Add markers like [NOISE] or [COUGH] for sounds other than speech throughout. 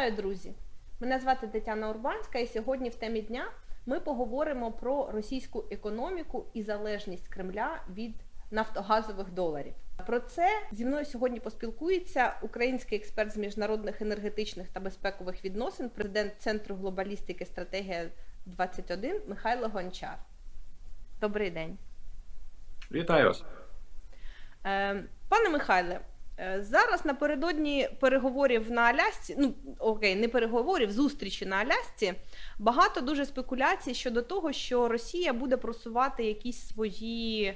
Вітаю, друзі! Мене звати Тетяна Урбанська, і сьогодні в темі дня ми поговоримо про російську економіку і залежність Кремля від нафтогазових доларів. Про це зі мною сьогодні поспілкується український експерт з міжнародних енергетичних та безпекових відносин, президент Центру глобалістики стратегія 21 Михайло Гончар. Добрий день. Вітаю вас. Е, Пане Михайле, зараз напередодні переговорів на Алясці, ну окей, не переговорів, зустрічі на Алясці, багато дуже спекуляцій щодо того, що Росія буде просувати якісь свої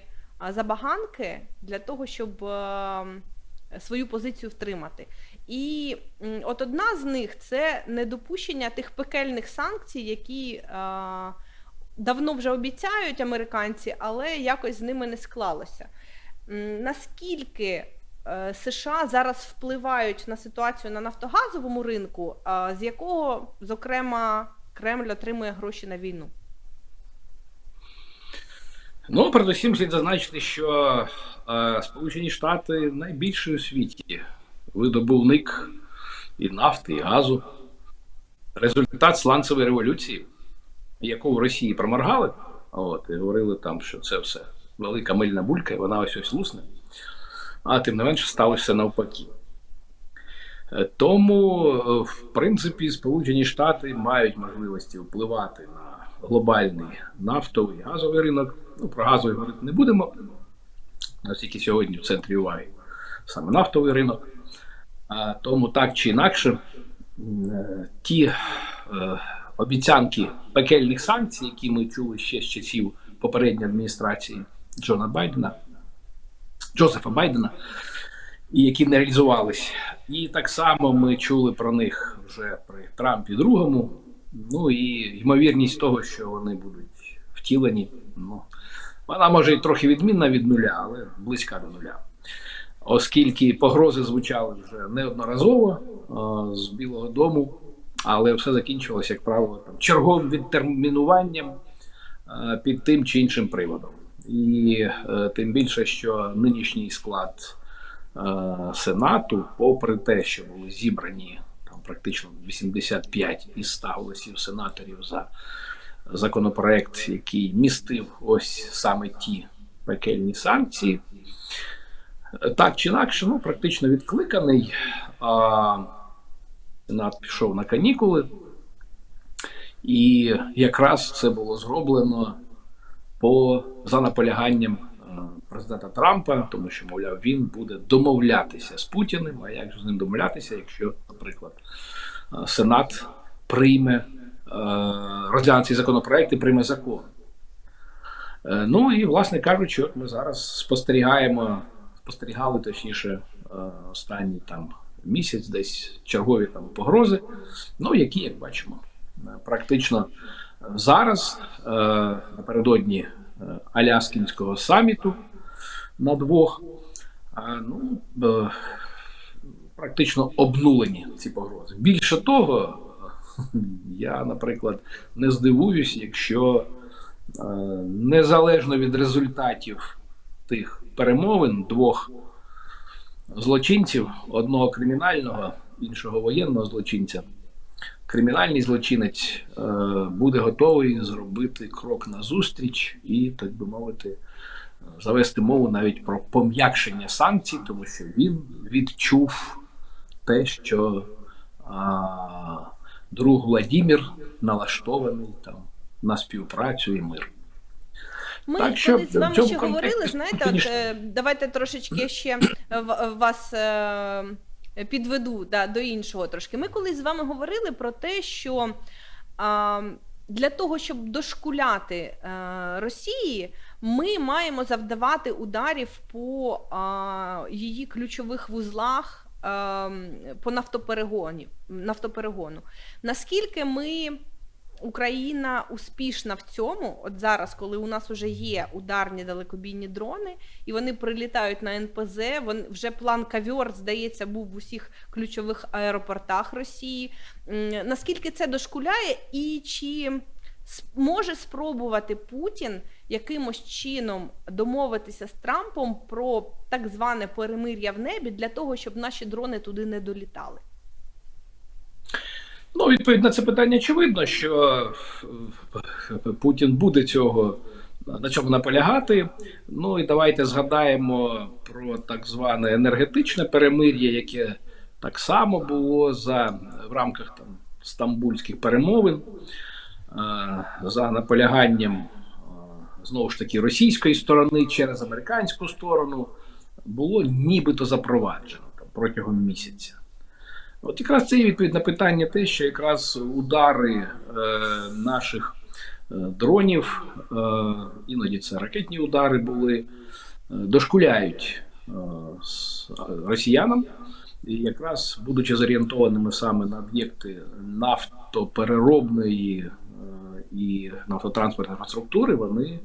забаганки для того, щоб е, свою позицію втримати. І от одна з них це недопущення тих пекельних санкцій, які е, давно вже обіцяють американці, але якось з ними не склалося. Наскільки е, США зараз впливають на ситуацію на нафтогазовому ринку, з якого, зокрема, Кремль отримує гроші на війну? Ну, передусім слід зазначити, що е, Сполучені Штати найбільший у світі видобувник і нафти, і газу. Результат сланцевої революції, яку в Росії проморгали, от, і говорили там, що це все велика мильна булька, і вона ось ось лусне. А тим не менше сталося навпаки. Е, Тому, е, в принципі, Сполучені Штати мають можливості впливати на глобальний нафтовий газовий ринок. Ну, про газовий говорити не будемо, оскільки сьогодні в центрі уваги саме нафтовий ринок. А тому так чи інакше, е, ті е, обіцянки пекельних санкцій, які ми чули ще з часів попередньої адміністрації Джона Байдена, Джозефа Байдена, які не реалізувались. І так само ми чули про них вже при Трампі другому. Ну і ймовірність того, що вони будуть втілені, ну вона може і трохи відмінна від нуля, але близька до нуля. Оскільки погрози звучали вже неодноразово е, з Білого Дому, але все закінчилося, як правило, там черговим відтермінуванням е, під тим чи іншим приводом. І е, тим більше, що нинішній склад е, Сенату, попри те, що були зібрані там практично 85 із 100 голосів сенаторів за законопроект, який містив ось саме ті пекельні санкції, так чи інакше, ну практично відкликаний. А, Сенат пішов на канікули, і якраз це було зроблено по за наполяганням е, президента Трампа, тому що, мовляв, він буде домовлятися з Путіним. А як з ним домовлятися, якщо, наприклад, е, Сенат прийме е, розгляне ці законопроекти, прийме закон? Ну і, власне кажучи, от ми зараз спостерігаємо, спостерігали точніше останній там місяць, десь чергові там погрози, ну які, як бачимо, практично зараз, е, напередодні е, Аляскінського саміту на двох, е, ну, практично обнулені ці погрози. Більше того, [LAUGHS] я, наприклад, не здивуюсь, якщо незалежно від результатів тих перемовин двох злочинців, одного кримінального, іншого воєнного злочинця, кримінальний злочинець е, буде готовий зробити крок назустріч і, так би мовити, завести мову навіть про пом'якшення санкцій, тому що він відчув те, що а, друг Владимир налаштований там на співпрацю і мир. Ми Так що з вами ще говорили, знаєте, [LAUGHS] от, е, давайте трошечки ще е, вас е, підведу да, до іншого трошки. Ми колись з вами говорили про те, що а, для того, щоб дошкуляти а, Росії, ми маємо завдавати ударів по а, її ключових вузлах е, по нафтоперегоні, нафтоперегону. Наскільки ми Україна успішна в цьому, от зараз, коли у нас вже є ударні далекобійні дрони, і вони прилітають на НПЗ. Вон вже план кавьор, здається, був в усіх ключових аеропортах Росії. Наскільки це дошкуляє, і чи може спробувати Путін якимось чином домовитися з Трампом про так зване перемир'я в небі для того, щоб наші дрони туди не долітали? Ну, відповідь на це питання очевидно, що е, Путін буде цього на цьому наполягати. Ну і давайте згадаємо про так зване енергетичне перемир'я, яке так само було за в рамках там стамбульських перемовин, е, за наполяганням е, знову ж таки російської сторони через американську сторону, було нібито запроваджено там, протягом місяця. От якраз це і відповідь на питання те, що якраз удари е, наших е, дронів, е, іноді це ракетні удари були, е, дошкуляють е, росіянам. І якраз будучи зорієнтованими саме на об'єкти нафтопереробної е, і нафтотранспортної інфраструктури, вони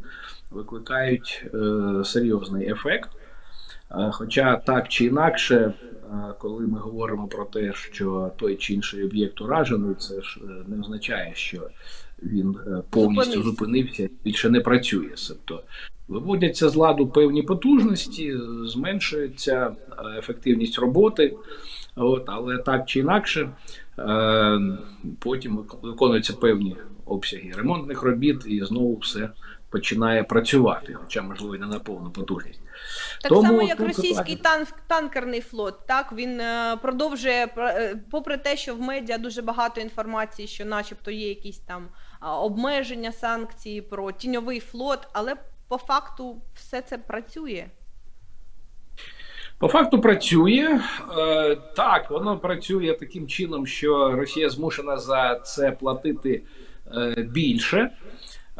викликають е, серйозний ефект. Е, Хоча так чи інакше, е, коли ми говоримо про те, що той чи інший об'єкт уражений, це ж е, не означає, що він повністю Зупинився. і більше не працює. Тобто виводяться з ладу певні потужності, зменшується ефективність роботи. От, але так чи інакше, потім виконуються певні обсяги ремонтних робіт, і знову все починає працювати, хоча можливо і не на повну потужність. Так Тому само, як російський танк, танкерний флот, так він е, продовжує, пр- е, попри те, що в медіа дуже багато інформації, що, начебто, є якісь там обмеження санкцій про тіньовий флот, але по факту все це працює. По факту працює. Е, так, воно працює таким чином, що Росія змушена за це платити е, більше.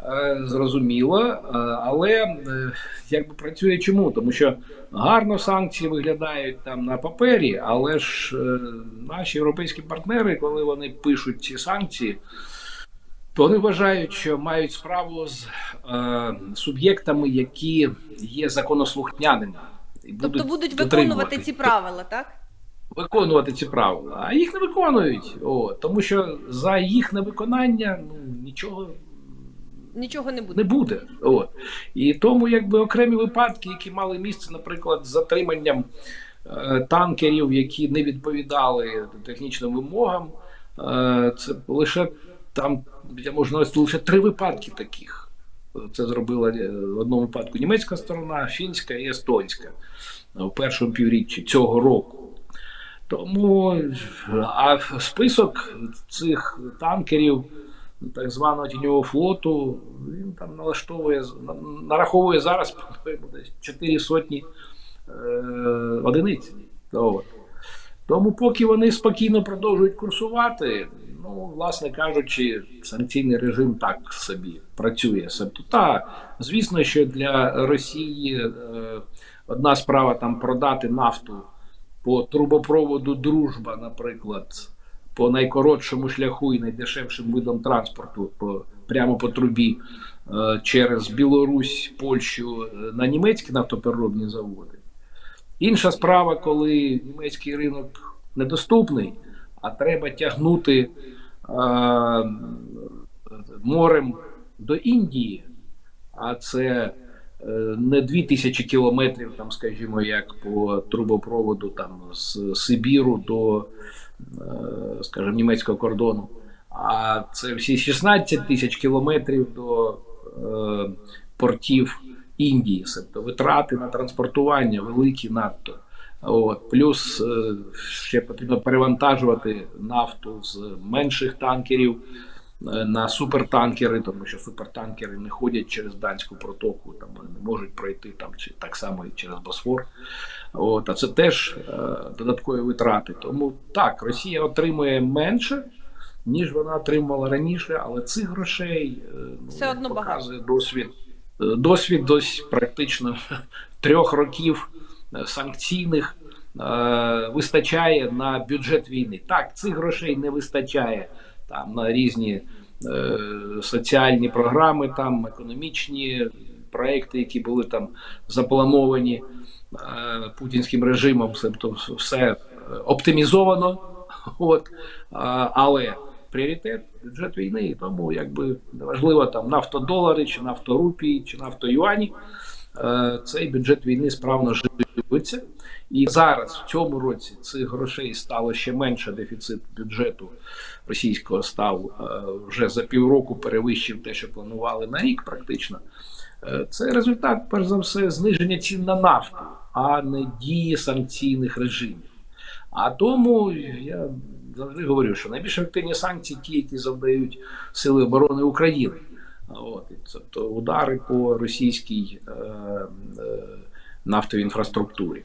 Е, зрозуміло, Е, але е, якби працює чому? Тому що гарно санкції виглядають там на папері, але ж наші європейські партнери, коли вони пишуть ці санкції, то вони вважають, що мають справу з е, суб'єктами, які є законослухняними. І Тобто будуть виконувати ці правила, так? виконувати ці правила, а їх не виконують. О, тому що за їх невиконання ну, нічого Нічого не буде. не буде. От. І тому якби окремі випадки, які мали місце, наприклад, з затриманням е, танкерів, які не відповідали технічним вимогам, е, це лише там, я можу лише три випадки таких. Це зробила е, в одному випадку німецька сторона, фінська і естонська в першому півріччі цього року. Тому а список цих танкерів так званого тіньового флоту, він там налаштовує, нараховує зараз десь 4 сотні е, одиниць. Тому, поки вони спокійно продовжують курсувати, ну, власне кажучи, санкційний режим так собі працює. Тобто, та, звісно, що для Росії е, одна справа там продати нафту по трубопроводу Дружба, наприклад, по найкоротшому шляху і найдешевшим видам транспорту по, прямо по трубі е, через Білорусь, Польщу е, на німецькі нафтопереробні заводи. Інша справа, коли німецький ринок недоступний, а треба тягнути е, морем до Індії, а це не 2000 кілометрів, там, скажімо, як по трубопроводу там, з Сибіру до, е, скажімо, німецького кордону, а це всі 16 тисяч кілометрів до е, портів Індії, тобто витрати на транспортування великі надто. От. Плюс е, ще потрібно перевантажувати нафту з менших танкерів е, на супертанкери, тому що супертанкери не ходять через Данську протоку, там вони не можуть пройти там чи так само і через Босфор. От, а це теж е, додаткові витрати. Тому так, Росія отримує менше, ніж вона отримувала раніше, але цих грошей е, ну, Все одно показує досвід. е, Досвід дось практично [LAUGHS] трьох років е, санкційних е, вистачає на бюджет війни. Так, цих грошей не вистачає там на різні е, соціальні програми, там економічні проекти, які були там заплановані е, путінським режимом, тобто все е, оптимізовано. [LAUGHS] От, але пріоритет бюджет війни, тому якби неважливо там нафтодолари, чи нафторупії, чи нафтоюані, е, цей бюджет війни справно живе. Стабілізується. І зараз в цьому році цих грошей стало ще менше. Дефіцит бюджету російського став е, вже за півроку перевищив те, що планували на рік, практично. Е, Це результат, перш за все, зниження цін на нафту, а не дії санкційних режимів. А тому я завжди говорю, що найбільш ефективні санкції ті, які завдають Сили оборони України. От, тобто удари по російській е, е, нафтовій інфраструктурі.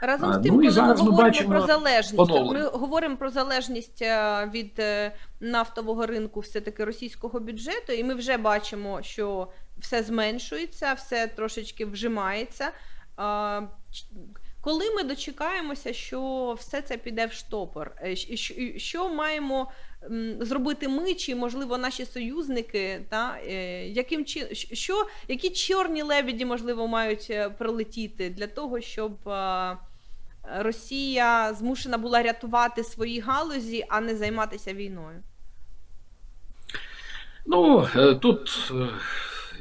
Разом з тим, ну коли ми зараз ми говоримо про залежність, поновлення. ми говоримо про залежність е, від е, нафтового ринку все-таки російського бюджету, і ми вже бачимо, що все зменшується, все трошечки вжимається. Коли ми дочекаємося, що все це піде в штопор, Е, щ- що маємо зробити ми, чи можливо наші союзники, та е, яким чи що, які чорні лебеді можливо мають е, прилетіти для того, щоб е, Росія змушена була рятувати свої галузі, а не займатися війною? Ну, тут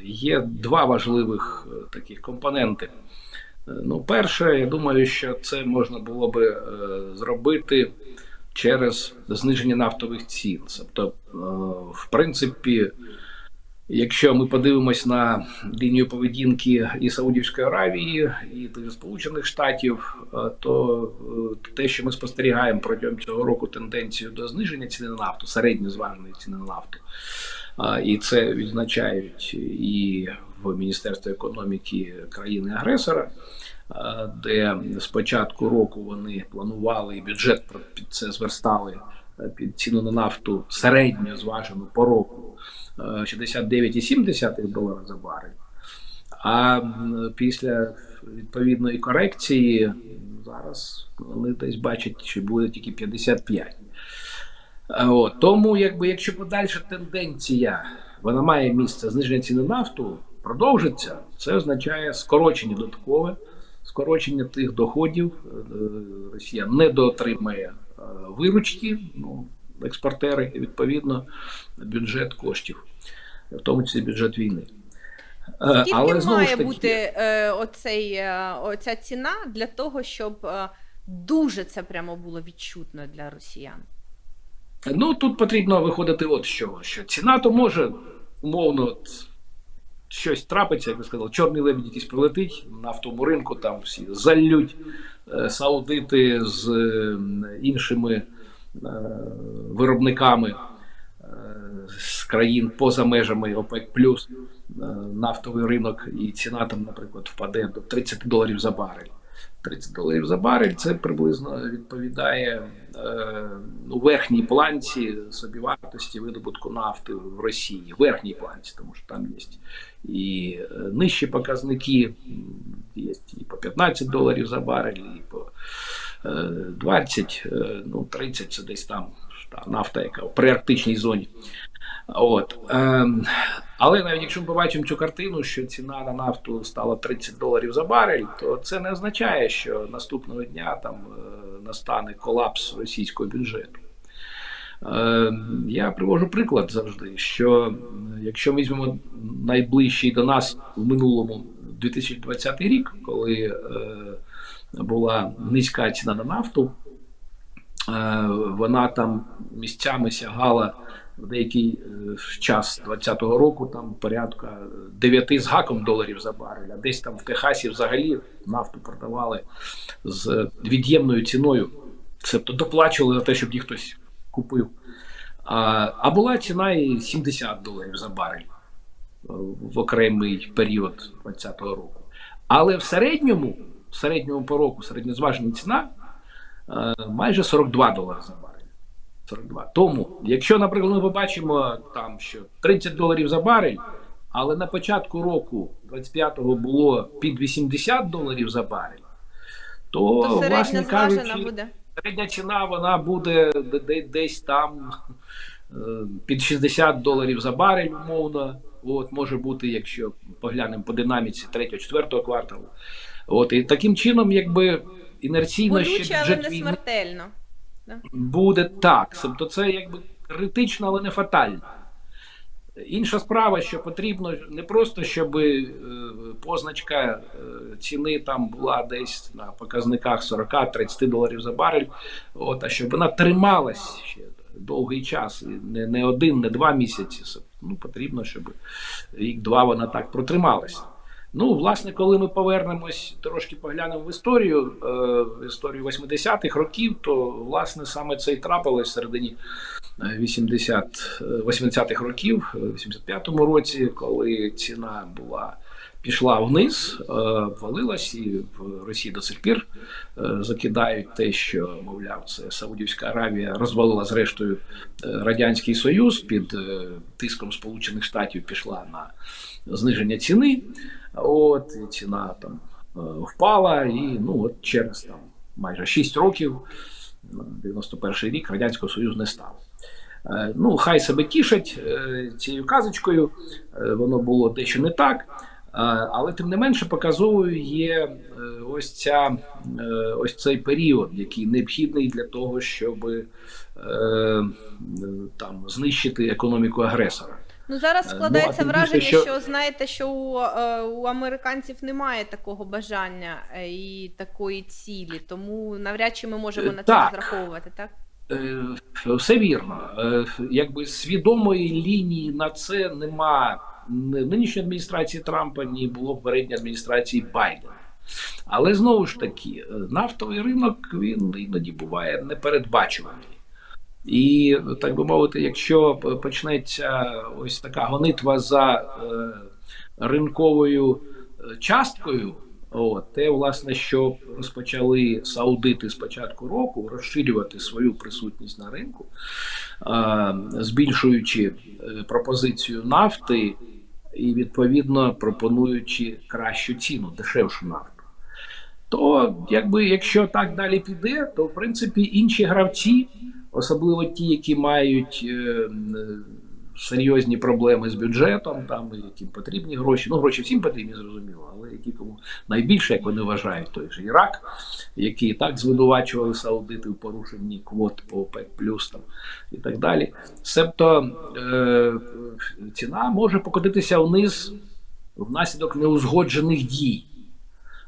є два важливих таких компоненти. Ну, перше, я думаю, що це можна було би зробити через зниження нафтових цін. Тобто, е, в принципі, якщо ми подивимось на лінію поведінки і Саудівської Аравії, і тих Сполучених Штатів, е, то е, те, що ми спостерігаємо протягом цього року тенденцію до зниження ціни на нафту, середньозваженої ціни на нафту, І це відзначають і в Міністерстві економіки країни-агресора, де з початку року вони планували і бюджет під це зверстали е, під ціну на нафту середньо зважену по року е, 69,7 долара за барель. А після відповідної корекції зараз вони десь бачать, що буде тільки 55. Е, От, тому, якби, якщо подальша тенденція вона має місце зниження ціни нафту, продовжиться, це означає скорочення додаткове, скорочення тих доходів. Е, Росія не доотримає е, виручки, ну, експортери, і відповідно бюджет коштів, в тому числі бюджет війни. Е, Скільки знову має ж таки, бути оцей, оця ціна для того, щоб дуже це прямо було відчутно для росіян? Ну тут потрібно виходити от з чого, що ціна то може умовно от, щось трапиться, як ви сказали, чорний лебідь якийсь прилетить на автому ринку, там всі залють е, саудити з е, іншими е, виробниками з країн поза межами ОПЕК плюс нафтовий ринок, і ціна там, наприклад, впаде до 30 доларів за барель. 30 доларів за барель це приблизно відповідає е, ну, верхній планці собівартості видобутку нафти в Росії. Верхній планці, тому що там є і е, нижчі показники, є і по 15 доларів за барель, і по е, 20, е, ну 30 це десь там та нафта, яка в приарктичній зоні. От. Ем, але навіть якщо ми побачимо цю картину, що ціна на нафту стала 30 доларів за барель, то це не означає, що наступного дня там е, настане колапс російського бюджету. Е, я привожу приклад завжди, що якщо ми візьмемо найближчий до нас в минулому 2020 рік, коли е, була низька ціна на нафту, е, вона там місцями сягала деякий е, час 20-го року там порядка 9 з гаком доларів за барель, а десь там в Техасі взагалі нафту продавали з від'ємною ціною. Тобто доплачували за те, щоб їх хтось купив. А, а була ціна і 70 доларів за барель е, в окремий період 20-го року. Але в середньому, в середньому по року середньозважена ціна е, майже 42 долари за барель. 42. Тому, якщо, наприклад, ми побачимо там, що 30 доларів за барель, але на початку року 25-го було під 80 доларів за барель, то, То власне кажучи, буде. середня ціна вона буде де- де- десь там е, під 60 доларів за барель, умовно. От може бути, якщо поглянемо по динаміці 3-4 кварталу. От і таким чином, якби інерційно ще Болюче, але бюджет не війни буде так. Тобто це якби критично, але не фатально. Інша справа, що потрібно не просто, щоб е, позначка е, ціни там була десь на показниках 40-30 доларів за барель, от, а щоб вона трималась ще довгий час, не, не один, не два місяці. Ну, потрібно, щоб рік-два вона так протрималася. Ну, власне, коли ми повернемось, трошки поглянемо в історію, е, в історію 80-х років, то власне саме це і трапилось в середині е, 80, е, 80-х років, е, в 85-му році, коли ціна була пішла вниз, е, валилась, і в Росії до сих пір е, закидають те, що мовляв, це Саудівська Аравія розвалила зрештою е, радянський союз під е, тиском Сполучених Штатів пішла на зниження ціни. От і ціна там е, впала, і ну от через там майже 6 років, на 91 рік Радянського Союзу не стало. Е, Ну, хай себе тішать е, цією казочкою, е, воно було дещо не так. Е, Але тим не менше показовою є е, ось ця е, ось цей період, який необхідний для того, щоб там знищити економіку агресора. Ну зараз Е, складається ну, враження, що... що- знаєте, що у, у американців немає такого бажання і такої цілі, тому навряд чи ми можемо на це розраховувати, так? Все вірно. Якби свідомої лінії на це нема нинішньої адміністрації Трампа, ні було в попередньої адміністрації Байдена. Але знову ж таки, е, нафтовий ринок він іноді буває непередбачуваний. І, так би мовити, якщо почнеться ось така гонитва за е, ринковою е, часткою, от, те, власне, що розпочали саудити з початку року розширювати свою присутність на ринку, збільшуючи пропозицію нафти і відповідно пропонуючи кращу ціну, дешевшу нафту. То, якби, якщо так далі піде, то в принципі інші гравці, особливо ті, які мають е, е, серйозні проблеми з бюджетом, там яким потрібні гроші. Ну, гроші всім потрібні, зрозуміло, але які кому найбільше, як вони вважають, той же Ірак, який так звинувачували саудити в порушенні квот по ОПЕК плюс там і так далі. Себто е, ціна може покотитися вниз внаслідок неузгоджених дій.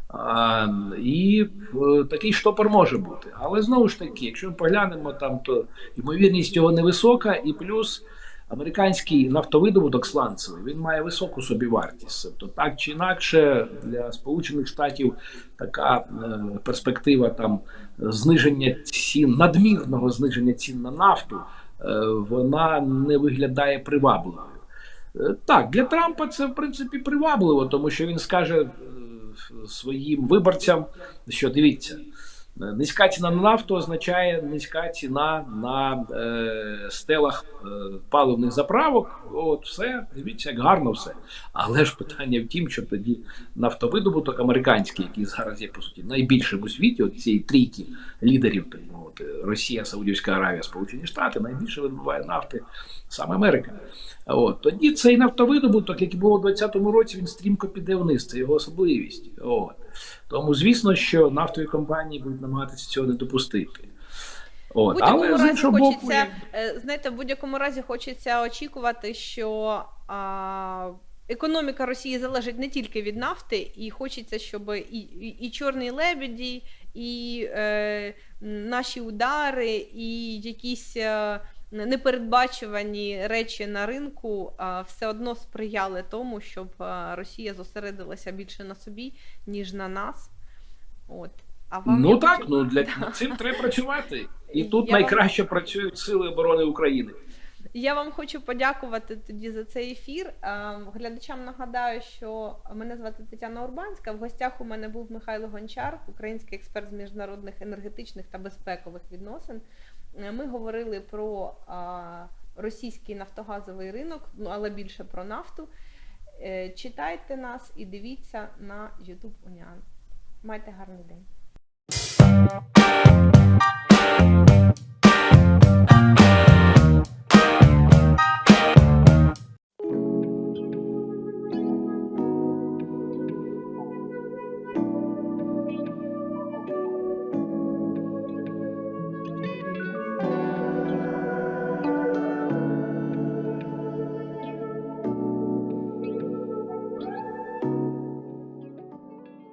А, і е, такий штопор може бути. Але знову ж таки, якщо ми поглянемо там, то ймовірність його невисока, і плюс американський нафтовидобуток сланцевий він має високу собівартість. Тобто, так чи інакше, для Сполучених Штатів така е, перспектива там зниження цін, надмірного зниження цін на нафту, е, вона не виглядає привабливою. Е, Так, для Трампа це в принципі привабливо, тому що він скаже своїм виборцям, що дивіться, низька ціна на нафту означає низька ціна на е, стелах е, паливних заправок. От все, дивіться, як гарно все. Але ж питання в тім, що тоді нафтовидобуток американський, який зараз є по суті найбільшим у світі, от цієї трійки лідерів, так мовити, Росія, Саудівська Аравія, Сполучені Штати, найбільше видобуває нафти саме Америка. От тоді цей нафтовидобуток, який був у 2020 році, він стрімко піде вниз. Це його особливість. От тому, звісно, що нафтові компанії будуть намагатися цього не допустити. От, будь-якому але разі боку, хочеться, е, знаєте, в будь-якому разі хочеться очікувати, що а, економіка Росії залежить не тільки від нафти, і хочеться, щоб і, і, і чорні лебеді, і е, наші удари, і якісь е, непередбачувані речі на ринку все одно сприяли тому, щоб Росія зосередилася більше на собі, ніж на нас. От. А вам ну так, хочу- ну для [LAUGHS] цим треба працювати. І Я тут вам- найкраще працюють сили оборони України. Я вам хочу подякувати тоді за цей ефір. Глядачам нагадаю, що мене звати Тетяна Урбанська. В гостях у мене був Михайло Гончар, український експерт з міжнародних енергетичних та безпекових відносин. Е, Ми говорили про російський нафтогазовий ринок, ну але більше про нафту. Е, Читайте нас і дивіться на YouTube Уніан. Майте гарний день.